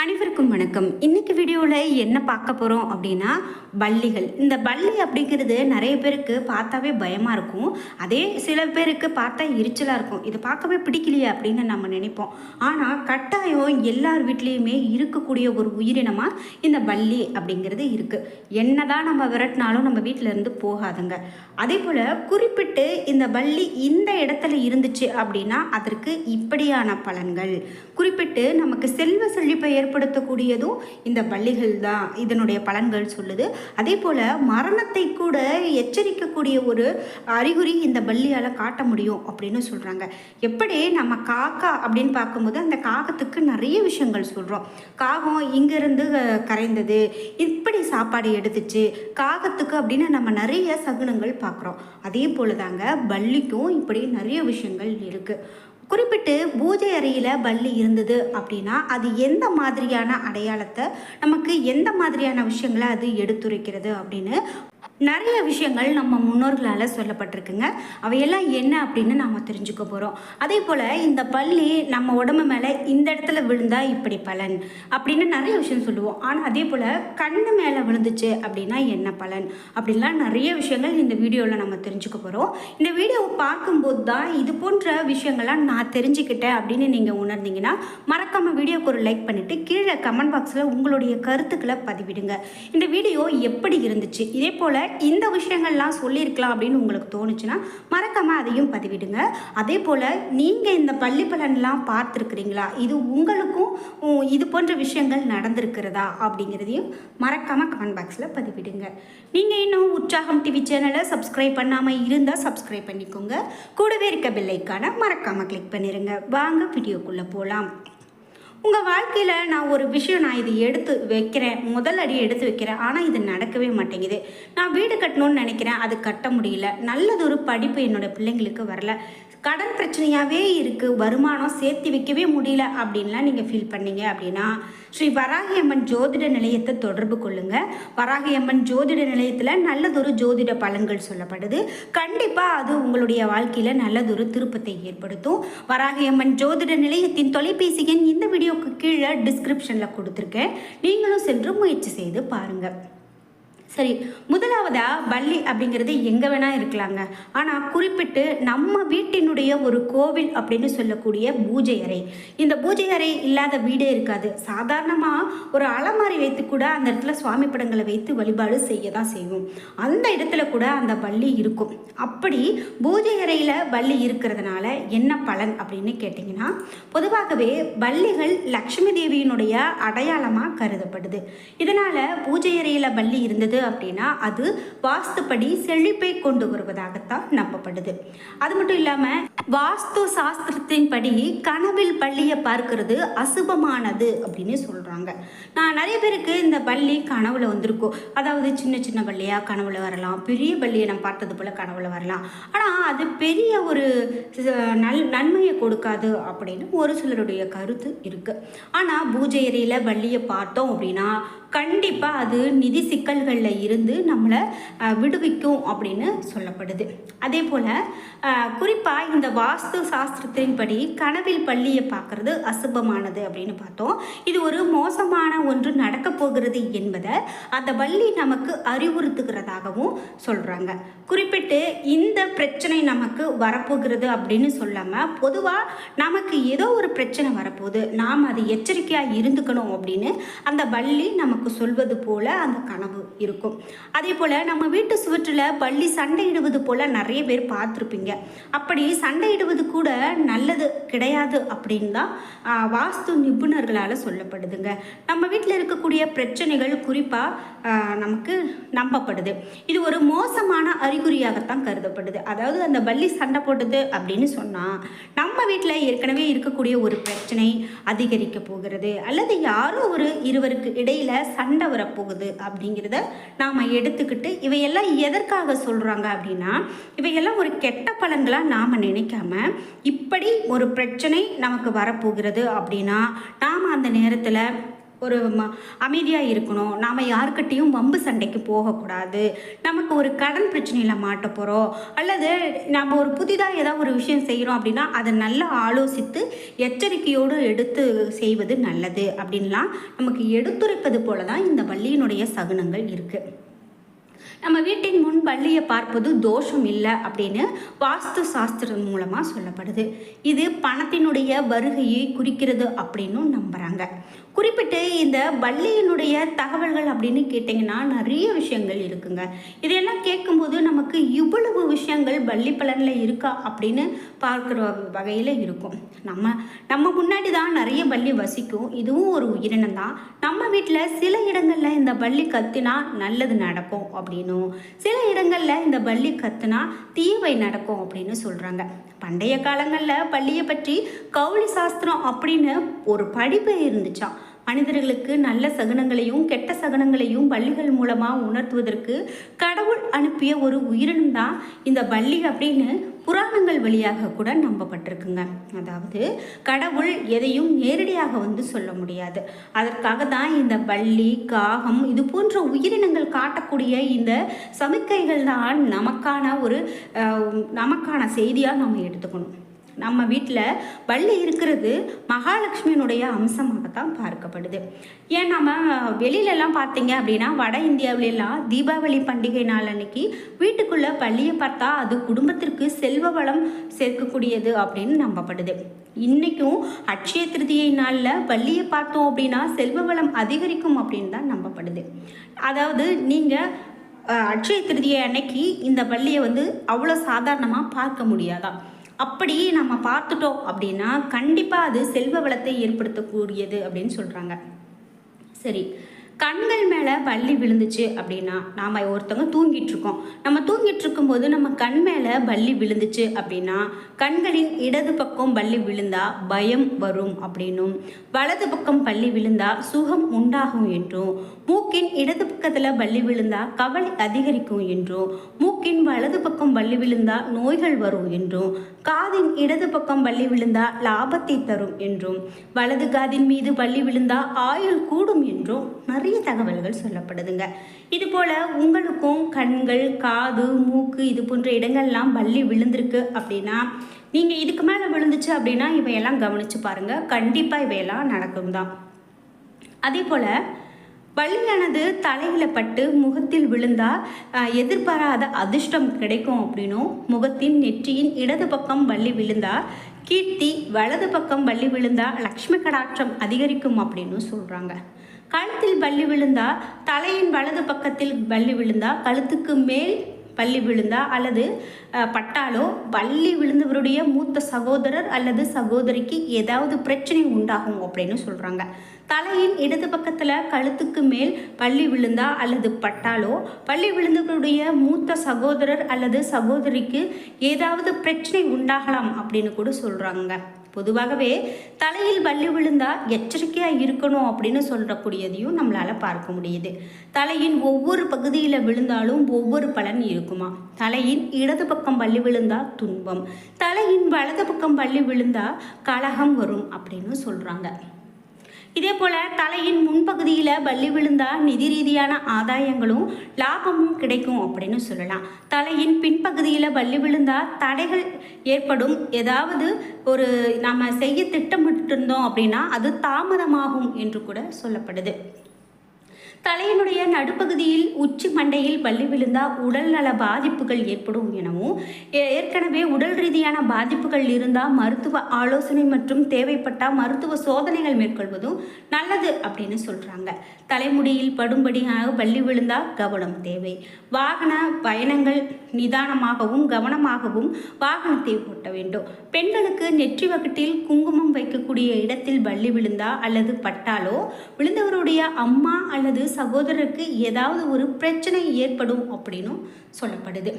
அனைவருக்கும் வணக்கம். இன்னைக்கு வீடியோவில் என்ன பார்க்க போகிறோம் அப்படின்னா பள்ளிகள். இந்த பள்ளி அப்படிங்கிறது நிறைய பேருக்கு பார்த்தாவே பயமாக இருக்கும். அதே சில பேருக்கு பார்த்தா எரிச்சலாக இருக்கும். இது பார்க்கவே பிடிக்கலையே அப்படின்னு நம்ம நினைப்போம். ஆனால் கட்டாயம் எல்லார் வீட்லேயுமே இருக்கக்கூடிய ஒரு உயிரினமாக இந்த பள்ளி அப்படிங்கிறது இருக்குது என்ன தான் நம்ம விரட்டினாலும் நம்ம வீட்டிலேருந்து போகாதுங்க. அதே போல் குறிப்பிட்டு இந்த பள்ளி இந்த இடத்துல இருந்துச்சு அப்படின்னா அதற்கு இப்படியான பலன்கள். குறிப்பிட்டு நமக்கு செல்வ செழிப்பை ஏற்படுத்தக்கூடியதும் இந்த பள்ளிகள் தான் இதனுடைய பலன்கள் சொல்லுது. அதே போல் மரணத்தை கூட எச்சரிக்கக்கூடிய ஒரு அறிகுறி இந்த பள்ளியால் காட்ட முடியும் அப்படின்னு சொல்கிறாங்க எப்படி நம்ம காக்கா அப்படின்னு பார்க்கும்போது அந்த காகத்துக்கு நிறைய விஷயங்கள் சொல்கிறோம் காகம் இங்கேருந்து கரைந்தது. இப்படி சாப்பாடு எடுத்துச்சு. காகத்துக்கு அப்படின்னு நம்ம நிறைய சகுனங்கள் பார்க்குறோம். அதே போல் தாங்க பள்ளிக்கும் இப்படி நிறைய விஷயங்கள் இருக்குது குறிப்பிட்டு பூஜை அறையில் பல்லி இருந்தது அப்படின்னா அது எந்த மாதிரியான அடையாளத்தை நமக்கு எந்த மாதிரியான விஷயங்களை அது எடுத்துரைக்கிறது அப்படின்னு நிறைய விஷயங்கள் நம்ம முன்னோர்களால் சொல்லப்பட்டிருக்குங்க. அவையெல்லாம் என்ன அப்படின்னு நாம் தெரிஞ்சுக்க போகிறோம் அதே போல் இந்த பள்ளி நம்ம உடம்பு மேலே இந்த இடத்துல விழுந்தா இப்படி பலன் அப்படின்னு நிறைய விஷயம் சொல்லுவோம். ஆனால் அதே போல் கண்ணு மேலே விழுந்துச்சு அப்படின்னா என்ன பலன் அப்படின்லாம் நிறைய விஷயங்கள் இந்த வீடியோவில் நம்ம தெரிஞ்சுக்க போகிறோம் இந்த வீடியோவை பார்க்கும்போது தான் இது போன்ற விஷயங்கள்லாம் நான் தெரிஞ்சுக்கிட்டேன் அப்படின்னு நீங்கள் உணர்ந்தீங்கன்னா மறக்காமல் வீடியோக்கு ஒரு லைக் பண்ணிவிட்டு கீழே கமெண்ட் பாக்ஸில் உங்களுடைய கருத்துக்களை பதிவிடுங்க. இந்த வீடியோ எப்படி இருந்துச்சு? இதே போல் இந்த விஷயங்கள்லாம் சொல்லியிருக்கலாம் அப்படின்னு உங்களுக்கு தோணுச்சுன்னா மறக்காமல் அதையும் பதிவிடுங்க. அதே போல் நீங்கள் இந்த பள்ளி பலன்லாம் பார்த்துருக்குறீங்களா? இது உங்களுக்கும் இது போன்ற விஷயங்கள் நடந்திருக்கிறதா? அப்படிங்கிறதையும் மறக்காமல் கமெண்ட் பாக்ஸில் பதிவிடுங்க. நீங்கள் இன்னும் உற்சாகம் டிவி சேனலை சப்ஸ்கிரைப் பண்ணாமல் இருந்தால் சப்ஸ்கிரைப் பண்ணிக்கோங்க. கூடவே இருக்க பெல்லைக்கான மறக்காமல் கிளிக் பண்ணிடுங்க வாங்க வீடியோக்குள்ளே போகலாம் உங்கள் வாழ்க்கையில் நான் ஒரு விஷயம் நான் இது எடுத்து வைக்கிறேன். முதல் அடி எடுத்து வைக்கிறேன். ஆனால் இது நடக்கவே மாட்டேங்குது. நான் வீடு கட்டணும்னு நினைக்கிறேன். அது கட்ட முடியல. நல்லதொரு படிப்பு என்னோட பிள்ளைங்களுக்கு வரல. கடன் பிரச்சனையாகவே இருக்குது வருமானம் சேர்த்து வைக்கவே முடியல அப்படின்லாம் நீங்கள் ஃபீல் பண்ணீங்க அப்படின்னா ஸ்ரீ வராகியம்மன் ஜோதிட நிலையத்தை தொடர்பு கொள்ளுங்கள் வராகியம்மன் ஜோதிட நிலையத்தில் நல்லதொரு ஜோதிட பலன்கள் சொல்லப்படுது. கண்டிப்பாக அது உங்களுடைய வாழ்க்கையில் நல்லதொரு திருப்பத்தை ஏற்படுத்தும். வராகியம்மன் ஜோதிட நிலையத்தின் தொலைபேசி எண் இந்த வீடியோக்கு கீழே டிஸ்கிரிப்ஷனில் கொடுத்துருக்கேன். நீங்களும் சென்று முயற்சி செய்து பாருங்கள் சரி முதலாவதாக பள்ளி அப்படிங்கிறது எங்கே வேணால் இருக்கலாங்க. ஆனால் குறிப்பிட்டு நம்ம வீட்டினுடைய ஒரு கோவில் அப்படின்னு சொல்லக்கூடிய பூஜை அறை. இந்த பூஜை அறை இல்லாத வீடே இருக்காது. சாதாரணமாக ஒரு அலமாரி வைத்து கூட அந்த இடத்துல சுவாமி படங்களை வைத்து வழிபாடு செய்ய தான் செய்வோம். அந்த இடத்துல கூட அந்த பள்ளி இருக்கும். அப்படி பூஜை அறையில் பள்ளி இருக்கிறதுனால என்ன பலன் அப்படின்னு கேட்டிங்கன்னா பொதுவாகவே பள்ளிகள் லக்ஷ்மி தேவியினுடைய அடையாளமாக கருதப்படுது. இதனால் பூஜை அறையில் பள்ளி இருந்தது அப்படின்னா அது வாஸ்துப்படி செழிப்பை கொண்டு வருவதாகத்தான் நம்பப்படுது. அது மட்டும் இல்லாமல் வாஸ்து சாஸ்திரத்தின்படி கனவில் பள்ளியை பார்க்கிறது அசுபமானது அப்படின்னு சொல்கிறாங்க நான் நிறைய பேருக்கு இந்த பள்ளி கனவுல வந்திருக்கும் அதாவது சின்ன சின்ன பள்ளியாக கனவுல வரலாம். பெரிய பள்ளியை நம்ம பார்த்தது போல் கனவுல வரலாம். ஆனால் அது பெரிய ஒரு நல் நன்மையை கொடுக்காது அப்படின்னு ஒரு சிலருடைய கருத்து இருக்குது ஆனால் பூஜை அறையில் பள்ளியை பார்த்தோம் அப்படின்னா கண்டிப்பாக அது நிதி சிக்கல்களில் இருந்து நம்மளை விடுவிக்கும் அப்படின்னு சொல்லப்படுது. அதே போல் குறிப்பாக இந்த வாஸ்து சாஸ்திரத்தின்படி கனவில் பள்ளியை பார்க்குறது அசுபமானது அப்படின்னு பார்த்தோம். இது ஒரு மோசமான ஒன்று நடக்கப் போகிறது என்பதை அந்த பள்ளி நமக்கு அறிவுறுத்துகிறதாகவும் சொல்கிறாங்க குறிப்பிட்டு இந்த பிரச்சனை நமக்கு வரப்போகிறது அப்படின்னு சொல்லாமல் பொதுவாக நமக்கு ஏதோ ஒரு பிரச்சனை வரப்போகுது. நாம் அது எச்சரிக்கையாக இருந்துக்கணும் அப்படின்னு அந்த பள்ளி நமக்கு சொல்வது போல அந்த கனவு இருக்கும். அதே போல் நம்ம வீட்டு சுவற்றில் பள்ளி சண்டையிடுவது போல் நிறைய பேர் பார்த்துருப்பீங்க. அப்படி சண்டையிடுவது கூட நல்லது கிடையாது அப்படின்னு தான் வாஸ்து நிபுணர்களால் சொல்லப்படுதுங்க. நம்ம வீட்டில் இருக்கக்கூடிய பிரச்சனைகள் குறிப்பாக நமக்கு நம்பப்படுது. இது ஒரு மோசமான அறிகுறியாகத்தான் கருதப்படுது. அதாவது அந்த பள்ளி சண்டை போட்டது அப்படின்னு சொன்னால் நம்ம வீட்டில் ஏற்கனவே இருக்கக்கூடிய ஒரு பிரச்சனை அதிகரிக்க போகிறது. அல்லது யாரோ ஒரு இருவருக்கு இடையில சண்டை வரப்போகுது அப்படிங்கிறத நாம் எடுத்துக்கிட்டு இவையெல்லாம் எதற்காக சொல்கிறாங்க அப்படின்னா இவையெல்லாம் ஒரு கெட்ட பலன்களாக நாம் நினைக்காம இப்படி ஒரு பிரச்சனை நமக்கு வரப்போகிறது அப்படின்னா நாம் அந்த நேரத்தில் ஒரு ம அமைதியாக இருக்கணும். நாம் யாருக்கிட்டேயும் வம்பு சண்டைக்கு போகக்கூடாது. நமக்கு ஒரு கடன் பிரச்சனையில் மாட்ட போகிறோம் அல்லது நம்ம ஒரு புதிதாக ஏதாவது ஒரு விஷயம் செய்கிறோம் அப்படின்னா அதை நல்லா ஆலோசித்து எச்சரிக்கையோடு எடுத்து செய்வது நல்லது அப்படின்லாம் நமக்கு எடுத்துரைப்பது போல தான் இந்த வள்ளியினுடைய சகுனங்கள் இருக்குது நம்ம வீட்டின் முன் பள்ளியை பார்ப்பது தோஷம் இல்லை அப்படின்னு வாஸ்து சாஸ்திரம் மூலமாக சொல்லப்படுது. இது பணத்தினுடைய வருகையை குறிக்கிறது அப்படின்னும் நம்புகிறாங்க குறிப்பிட்டு இந்த பள்ளியினுடைய தகவல்கள் அப்படின்னு கேட்டிங்கன்னா நிறைய விஷயங்கள் இருக்குங்க. இதையெல்லாம் கேட்கும்போது நமக்கு இவ்வளவு விஷயங்கள் பள்ளி பலனில் இருக்கா அப்படின்னு பார்க்குற வகையில் இருக்கும். நம்ம நம்ம முன்னாடி தான் நிறைய பள்ளி வசிக்கும். இதுவும் ஒரு உயிரினம் தான். நம்ம வீட்டில் சில இடங்களில் இந்த பள்ளி கத்துனா நல்லது நடக்கும் அப்படின்னும். சில இடங்களில் இந்த பள்ளி கத்துனா தீவை நடக்கும் அப்படின்னு சொல்கிறாங்க பண்டைய காலங்களில் பள்ளியை பற்றி கௌளி சாஸ்திரம் அப்படின்னு ஒரு படிப்பு இருந்துச்சான் மனிதர்களுக்கு நல்ல சகுனங்களையும் கெட்ட சகுனங்களையும் பள்ளிகள் மூலமாக உணர்த்துவதற்கு கடவுள் அனுப்பிய ஒரு உயிரினம் தான் இந்த பள்ளி அப்படின்னு புராணங்கள் வழியாக கூட நம்பப்பட்டிருக்குங்க. அதாவது கடவுள் எதையும் நேரடியாக வந்து சொல்ல முடியாது. அதற்காக தான் இந்த பள்ளி காகம் இது போன்ற உயிரினங்கள் காட்டக்கூடிய இந்த சமிக்கைகள் தான் நமக்கான ஒரு நமக்கான செய்தியாக நம்ம எடுத்துக்கணும். நம்ம வீட்டில் வள்ளி இருக்கிறது மகாலட்சுமியினுடைய அம்சமாகத்தான் பார்க்கப்படுது. ஏன் நம்ம வெளியிலலாம் பார்த்தீங்க அப்படின்னா வட இந்தியாவிலெல்லாம் தீபாவளி பண்டிகை நாள் அன்னைக்கு வீட்டுக்குள்ளே பள்ளியை பார்த்தா அது குடும்பத்திற்கு செல்வ வளம் சேர்க்கக்கூடியது அப்படின்னு நம்பப்படுது. இன்றைக்கும் அட்சய திருதியை நாளில் பள்ளியை பார்த்தோம் அப்படின்னா செல்வ வளம் அதிகரிக்கும் அப்படின்னு தான் நம்பப்படுது. அதாவது நீங்கள் அட்சய திருதியை அன்னைக்கு இந்த பள்ளியை வந்து அவ்வளோ சாதாரணமாக பார்க்க முடியாதான் அப்படி நம்ம பார்த்துட்டோம் அப்படின்னா கண்டிப்பாக அது செல்வ வளத்தை ஏற்படுத்தக்கூடியது அப்படின்னு சொல்கிறாங்க சரி கண்கள் மேலே பள்ளி விழுந்துச்சு அப்படின்னா நாம் ஒருத்தவங்க தூங்கிட்டு இருக்கோம். நம்ம தூங்கிட்டு இருக்கும்போது நம்ம கண் மேலே பள்ளி விழுந்துச்சு அப்படின்னா கண்களின் இடது பக்கம் பள்ளி விழுந்தா பயம் வரும் அப்படின்னும். வலது பக்கம் பள்ளி விழுந்தா சுகம் உண்டாகும் என்றும். மூக்கின் இடது பக்கத்தில் பள்ளி விழுந்தா கவலை அதிகரிக்கும் என்றும். மூக்கின் வலது பக்கம் வள்ளி விழுந்தா நோய்கள் வரும் என்றும் காதின் இடது பக்கம் வள்ளி விழுந்தா லாபத்தை தரும் என்றும் வலது காதின் மீது வள்ளி விழுந்தா ஆயுள் கூடும் என்றும் நிறைய தகவல்கள் சொல்லப்படுதுங்க. இது போல உங்களுக்கும் கண்கள் காது மூக்கு இது போன்ற இடங்கள்லாம் வள்ளி விழுந்திருக்கு அப்படின்னா நீங்கள் இதுக்கு மேலே விழுந்துச்சு அப்படின்னா இவையெல்லாம் கவனிச்சு பாருங்க. கண்டிப்பாக இவையெல்லாம் நடக்கும் தான் அதே போல் பள்ளியானது தலையில் பட்டு முகத்தில் விழுந்தால் எதிர்பாராத அதிர்ஷ்டம் கிடைக்கும் அப்படின்னும் முகத்தின் நெற்றியின் இடது பக்கம் வள்ளி விழுந்தால் கீர்த்தி வலது பக்கம் வள்ளி விழுந்தால் லக்ஷ்மி கடாட்சம் அதிகரிக்கும் அப்படின்னு சொல்கிறாங்க கழுத்தில் பள்ளி விழுந்தால் தலையின் வலது பக்கத்தில் பள்ளி விழுந்தால் கழுத்துக்கு மேல் பள்ளி விழுந்தா அல்லது பட்டாலோ பள்ளி விழுந்தவருடைய மூத்த சகோதரர் அல்லது சகோதரிக்கு ஏதாவது பிரச்சனை உண்டாகும் அப்படின்னு சொல்கிறாங்க தலையின் இடது பக்கத்தில் கழுத்துக்கு மேல் பள்ளி விழுந்தா அல்லது பட்டாலோ பள்ளி விழுந்தவருடைய மூத்த சகோதரர் அல்லது சகோதரிக்கு ஏதாவது பிரச்சனை உண்டாகலாம் அப்படின்னு கூட சொல்கிறாங்க பொதுவாகவே தலையில் வள்ளி விழுந்தா எச்சரிக்கையாக இருக்கணும் அப்படின்னு சொல்கிறக்கூடியதையும் நம்மளால் பார்க்க முடியுது. தலையின் ஒவ்வொரு பகுதியில் விழுந்தாலும் ஒவ்வொரு பலன் இருக்குமா? தலையின் இடது பக்கம் பள்ளி விழுந்தா துன்பம் தலையின் வலது பக்கம் பள்ளி விழுந்தா கலகம் வரும் அப்படின்னு சொல்கிறாங்க இதே போல் தலையின் முன்பகுதியில் பள்ளி விழுந்தால் நிதி ரீதியான ஆதாயங்களும் லாபமும் கிடைக்கும் அப்படின்னு சொல்லலாம். தலையின் பின்பகுதியில் பள்ளி விழுந்தால் தடைகள் ஏற்படும். ஏதாவது ஒரு நம்ம செய்ய திட்டமிட்டிருந்தோம் அப்படின்னா அது தாமதமாகும் என்று கூட சொல்லப்படுது. தலையினுடைய நடுப்பகுதியில் உச்சி மண்டையில் பள்ளி விழுந்தா உடல் நல பாதிப்புகள் ஏற்படும் எனவும் ஏ- ஏற்கனவே உடல் ரீதியான பாதிப்புகள் இருந்தால் மருத்துவ ஆலோசனை மற்றும் தேவைப்பட்டால் மருத்துவ சோதனைகள் மேற்கொள்வதும் நல்லது அப்படின்னு சொல்கிறாங்க தலைமுடியில் படும்படியாக பள்ளி விழுந்தா கவனம் தேவை. வாகன பயணங்கள் நிதானமாகவும் கவனமாகவும் வாகனத்தை ஓட்ட வேண்டும். பெண்களுக்கு நெற்றி வகட்டில் குங்குமம் வைக்கக்கூடிய இடத்தில் பள்ளி விழுந்தா அல்லது பட்டாலோ விழுந்தவருடைய அம்மா அல்லது சகோதரருக்கு ஏதாவது ஒரு பிரச்சனை ஏற்படும் அப்படின்னும் சொல்லப்படுது.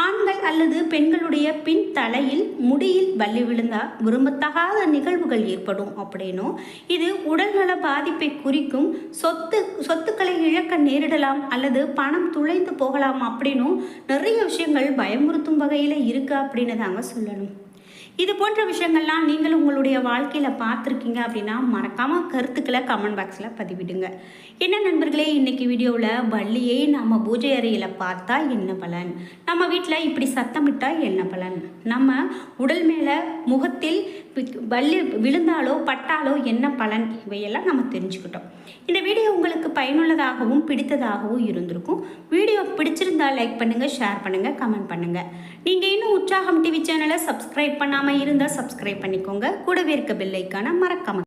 ஆண்கள் அல்லது பெண்களுடைய பின் தலையில் முடியில் வள்ளி விழுந்தா விரும்பத்தகாத நிகழ்வுகள் ஏற்படும் அப்படின்னும் இது உடல்நல பாதிப்பை குறிக்கும் சொத்து சொத்துக்களை இழக்க நேரிடலாம் அல்லது பணம் துளைந்து போகலாம் அப்படின்னும் நிறைய விஷயங்கள் பயமுறுத்தும் வகையில் இருக்கு அப்படின்னு தாங்க சொல்லணும். இது போன்ற விஷயங்கள்லாம் நீங்கள் உங்களுடைய வாழ்க்கையில் பார்த்துருக்கீங்க அப்படின்னா மறக்காமல் கருத்துக்களை கமெண்ட் பாக்ஸில் பதிவிடுங்க. என்ன நண்பர்களே இன்றைக்கி வீடியோவில் வள்ளியை நம்ம பூஜை அறையில் பார்த்தா என்ன பலன்? நம்ம வீட்டில் இப்படி சத்தமிட்டால் என்ன பலன்? நம்ம உடல் மேலே முகத்தில் வள்ளி விழுந்தாலோ பட்டாலோ என்ன பலன்? இவையெல்லாம் நம்ம தெரிஞ்சுக்கிட்டோம். இந்த வீடியோ உங்களுக்கு பயனுள்ளதாகவும் பிடித்ததாகவும் இருந்திருக்கும். வீடியோ பிடிச்சிருந்தா லைக் பண்ணுங்கள் ஷேர் பண்ணுங்கள் கமெண்ட் பண்ணுங்கள் நீங்கள் இன்னும் உற்சாகம் டிவி சேனலை சப்ஸ்கிரைப் பண்ணாமல் இருந்தால் சப்ஸ்கிரைப் பண்ணிக்கோங்க. கூடவே இருக்க பெல் ஐக்கானை மறக்காம